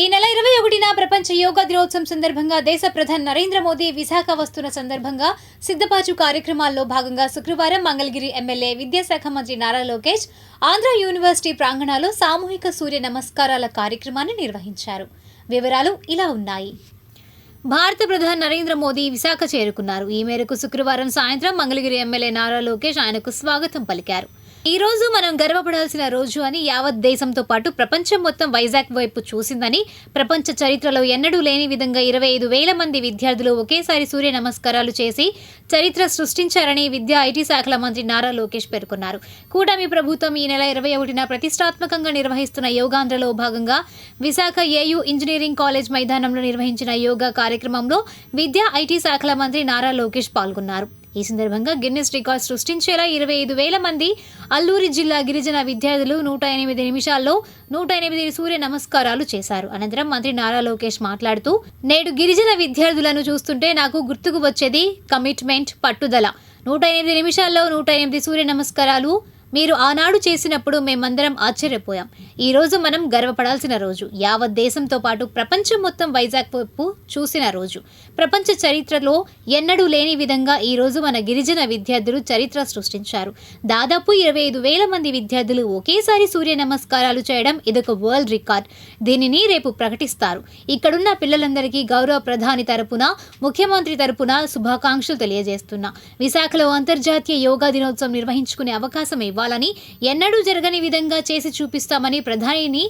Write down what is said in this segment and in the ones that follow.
ఈ నెల ఇరవై ఒకటిన ప్రపంచ యోగా దినోత్సవం సందర్భంగా దేశ ప్రధాని నరేంద్ర మోదీ విశాఖ వస్తున్న సందర్భంగా సిద్ధపాచు కార్యక్రమాల్లో భాగంగా శుక్రవారం మంగళగిరి ఎమ్మెల్యే విద్యాశాఖ మంత్రి నారా లోకేష్ ఆంధ్ర యూనివర్సిటీ ప్రాంగణంలో సామూహిక సూర్య నమస్కారాల కార్యక్రమాన్ని నిర్వహించారు. వివరాలు ఇలా ఉన్నాయి. భారత ప్రధాని నరేంద్ర మోదీ విశాఖ చేరుకున్నారు. ఈ మేరకు శుక్రవారం సాయంత్రం మంగళగిరి ఎమ్మెల్యే నారా లోకేష్ ఆయనకు స్వాగతం పలికారు. ఈ రోజు మనం గర్వపడాల్సిన రోజు అని యావత్ దేశంతో పాటు ప్రపంచం మొత్తం వైజాగ్ వైపు చూసిందని ప్రపంచ చరిత్రలో ఎన్నడూ లేని విధంగా ఇరవై ఐదు వేల మంది విద్యార్థులు ఒకేసారి సూర్య నమస్కారాలు చేసి చరిత్ర సృష్టించారని విద్యా ఐటీ శాఖల మంత్రి నారా లోకేష్ పేర్కొన్నారు. కూటమి ప్రభుత్వం ఈ నెల ఇరవై ఒకటిన ప్రతిష్టాత్మకంగా నిర్వహిస్తున్న యోగాంధ్రలో భాగంగా విశాఖ ఏయూ ఇంజనీరింగ్ కాలేజ్ మైదానంలో నిర్వహించిన యోగా కార్యక్రమంలో విద్యా ఐటీ శాఖల మంత్రి నారా లోకేష్ పాల్గొన్నారు. ఈ సందర్భంగా గిన్నెస్ రికార్డ్ సృష్టించేలా ఇరవై ఐదు వేల మంది అల్లూరి జిల్లా గిరిజన విద్యార్థులు నూట ఎనిమిది నిమిషాల్లో నూట ఎనిమిది సూర్య నమస్కారాలు చేశారు. అనంతరం మంత్రి నారా లోకేష్ మాట్లాడుతూ నేడు గిరిజన విద్యార్థులను చూస్తుంటే నాకు గుర్తుకు వచ్చేది కమిట్మెంట్ పట్టుదల. నూట ఎనిమిది నిమిషాల్లో నూట ఎనిమిది సూర్య నమస్కారాలు మీరు ఆనాడు చేసినప్పుడు మేమందరం ఆశ్చర్యపోయాం. ఈరోజు మనం గర్వపడాల్సిన రోజు. యావత్ దేశంతో పాటు ప్రపంచం మొత్తం వైజాగ్ వైపు చూసిన రోజు. ప్రపంచ చరిత్రలో ఎన్నడూ లేని విధంగా ఈరోజు మన గిరిజన విద్యార్థులు చరిత్ర సృష్టించారు. దాదాపు ఇరవై ఐదు వేల మంది విద్యార్థులు ఒకేసారి సూర్య నమస్కారాలు చేయడం ఇదొక వరల్డ్ రికార్డ్. దీనిని రేపు ప్రకటిస్తారు. ఇక్కడున్న పిల్లలందరికీ గౌరవ ప్రధాని తరపున ముఖ్యమంత్రి తరపున శుభాకాంక్షలు తెలియజేస్తున్నా. విశాఖలో అంతర్జాతీయ యోగా దినోత్సవం నిర్వహించుకునే అవకాశం కావాలని ఎన్నడూ జరగని విధంగా చేసి చూపిస్తామని ప్రధానిని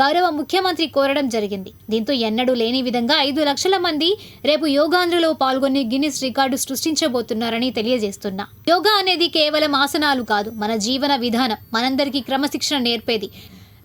గౌరవ ముఖ్యమంత్రి కోరడం జరిగింది. దీంతో ఎన్నడూ లేని విధంగా ఐదు లక్షల మంది రేపు యోగాంధ్రలో పాల్గొని గిన్నిస్ రికార్డు సృష్టించబోతున్నారని తెలియజేస్తున్నా. యోగా అనేది కేవలం ఆసనాలు కాదు మన జీవన విధానం మనందరికీ క్రమశిక్షణ నేర్పేది.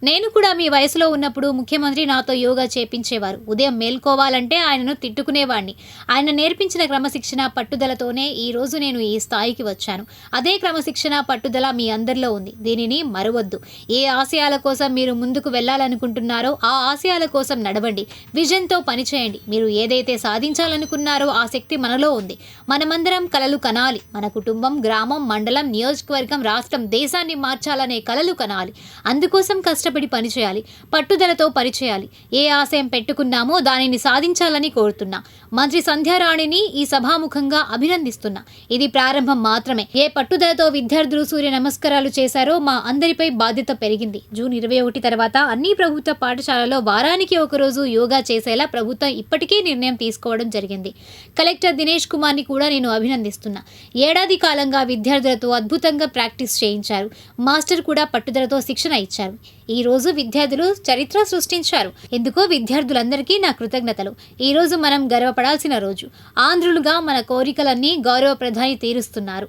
నేను కూడా మీ వయసులో ఉన్నప్పుడు ముఖ్యమంత్రి నాతో యోగా చేపించేవారు. ఉదయం మేల్కోవాలంటే ఆయనను తిట్టుకునేవాడిని ఆయన నేర్పించిన క్రమశిక్షణ పట్టుదలతోనే ఈ రోజు నేను ఈ స్థాయికి వచ్చాను. అదే క్రమశిక్షణ పట్టుదల మీ అందరిలో ఉంది. దీనిని మరవద్దు. ఏ ఆశయాల కోసం మీరు ముందుకు వెళ్ళాలనుకుంటున్నారో ఆ ఆశయాల కోసం నడవండి. విజన్తో పనిచేయండి. మీరు ఏదైతే సాధించాలనుకున్నారో ఆ శక్తి మనలో ఉంది. మనమందరం కలలు కనాలి. మన కుటుంబం గ్రామం మండలం నియోజకవర్గం రాష్ట్రం దేశాన్ని మార్చాలనే కలలు కనాలి. అందుకోసం కష్టం కష్టపడి పనిచేయాలి పట్టుదలతో పనిచేయాలి. ఏ ఆశయం పెట్టుకున్నామో దానిని సాధించాలని కోరుతున్నా. మంత్రి సంధ్యారాణిని ఈ సభాముఖంగా అభినందిస్తున్నా. ఇది ప్రారంభం మాత్రమే. ఏ పట్టుదలతో విద్యార్థులు సూర్య నమస్కారాలు చేశారో మా అందరిపై బాధ్యత పెరిగింది. జూన్ ఇరవై ఒకటి తర్వాత అన్ని ప్రభుత్వ పాఠశాలలో వారానికి ఒకరోజు యోగా చేసేలా ప్రభుత్వం ఇప్పటికే నిర్ణయం తీసుకోవడం జరిగింది. కలెక్టర్ దినేష్ కుమార్ని కూడా నేను అభినందిస్తున్నా. ఏడాది కాలంగా విద్యార్థులతో అద్భుతంగా ప్రాక్టీస్ చేయించారు. మాస్టర్ కూడా పట్టుదలతో శిక్షణ ఇచ్చారు. ఈ రోజు విద్యార్థులు చరిత్ర సృష్టించారు. ఎందుకో విద్యార్థులందరికీ నా కృతజ్ఞతలు. ఈ రోజు మనం గర్వపడాల్సిన రోజు. ఆంధ్రులుగా మన కోరికలన్నీ గౌరవ ప్రధాని తీరుస్తున్నారు.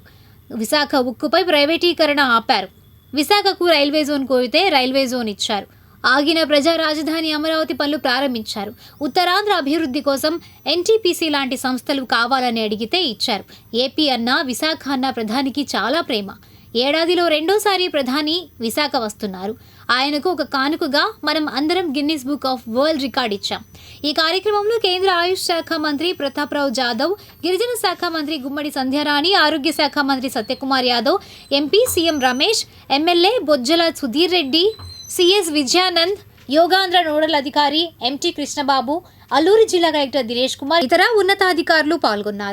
విశాఖ ఉక్కుపై ప్రైవేటీకరణ ఆపారు. విశాఖకు రైల్వే జోన్ కోరితే రైల్వే జోన్ ఇచ్చారు. ఆగిన ప్రజా రాజధాని అమరావతి పనులు ప్రారంభించారు. ఉత్తరాంధ్ర అభివృద్ధి కోసం ఎన్టీపీసీ లాంటి సంస్థలు కావాలని అడిగితే ఇచ్చారు. ఏపీ అన్న విశాఖ అన్న ప్రధానికి చాలా ప్రేమ. ఏడాదిలో రెండోసారి ప్రధాని విశాఖ వస్తున్నారు. ఆయనకు ఒక కానుకగా మనం అందరం Guinness book of world record ఇచ్చాం. ఈ కార్యక్రమంలో కేంద్ర ఆయుష్ శాఖ మంత్రి ప్రతాప్రావు జాదవ్ గిరిజన శాఖ మంత్రి గుమ్మడి సంధ్యారాణి ఆరోగ్య శాఖ మంత్రి Satyakumar Yadav MP CM Ramesh MLA Bojjala Sudheer Reddy CS Vijayanand Yogandhra nodal అధికారి ఎంటీ కృష్ణబాబు అల్లూరి జిల్లా కలెక్టర్ దినేష్ కుమార్ ఇతర ఉన్నతాధికారులు పాల్గొన్నారు.